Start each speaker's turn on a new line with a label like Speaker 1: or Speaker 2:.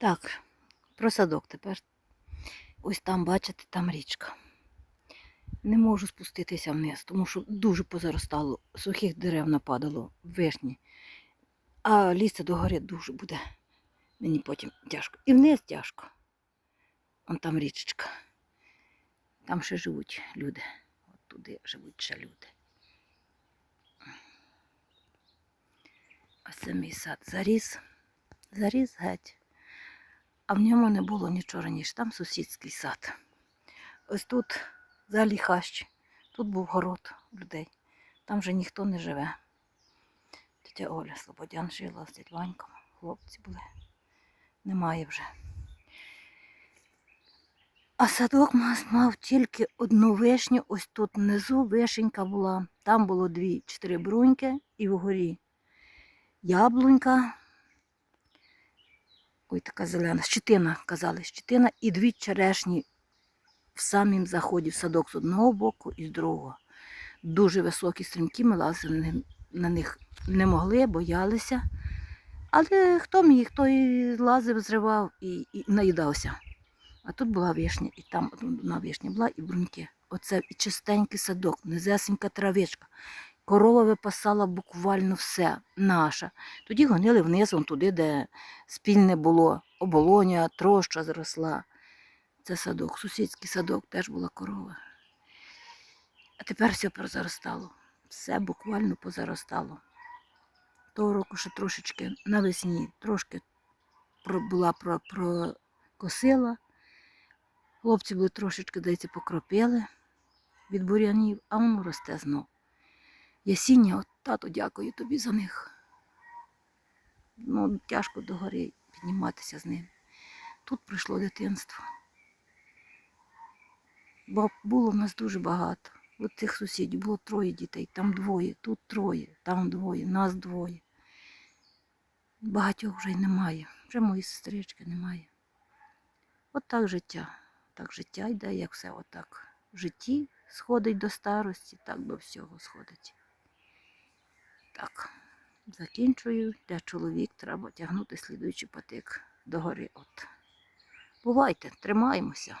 Speaker 1: Так, про садок тепер. Ось там, бачите, там річка. Не можу спуститися вниз, тому що дуже позаростало, сухих дерев нападало, вишні. А лізти до гори дуже буде. Мені потім тяжко. І вниз тяжко. Вон там річечка. Там ще живуть люди. От туди живуть ще люди. Ось це мій сад заріс. Заріс геть. А в ньому не було нічого раніше. Там сусідський сад. Ось тут взагалі хащ. Тут був город людей. Там вже ніхто не живе. Тетя Оля Слободян жила з дядь Ваньком. Хлопці були. Немає вже. А садок мав тільки одну вишню. Ось тут внизу вишенька була. Там було дві, чотири бруньки і вгорі яблунька. Ой, така зелена, щетина, казали, щетина і дві черешні в самім заході в садок з одного боку і з другого. Дуже високі стрімки, ми лазили на них не могли, боялися. Але хто міг, хто і лазив, зривав і, і наїдався. А тут була вишня, і там одна вишня була, і бруньки. Оце і чистенький садок, низесенька травичка. Корова випасала буквально все наше. Тоді гонили вниз, вон туди, де спільне було, оболоня, троща зросла. Це садок, сусідський садок, теж була корова. А тепер все позаростало. Все буквально позаростало. Того року ще трошечки навесні, трошки була прокосила. Хлопці були трошечки, здається, покропили від бур'янів, а воно росте знов. Ясіння, от тато, дякую тобі за них. Ну, тяжко до гори підніматися з ним. Тут прийшло дитинство. Бо було в нас дуже багато. От цих сусідів було троє дітей, там двоє, тут троє, там двоє, нас двоє. Багатьох вже й немає. Вже моєї сестрички немає. От так життя. Так життя йде, як все отак. В житті сходить до старості, так до всього сходить. Так, закінчую. Для чоловік треба тягнути слідуючий патик догори. От. Бувайте, тримаємося.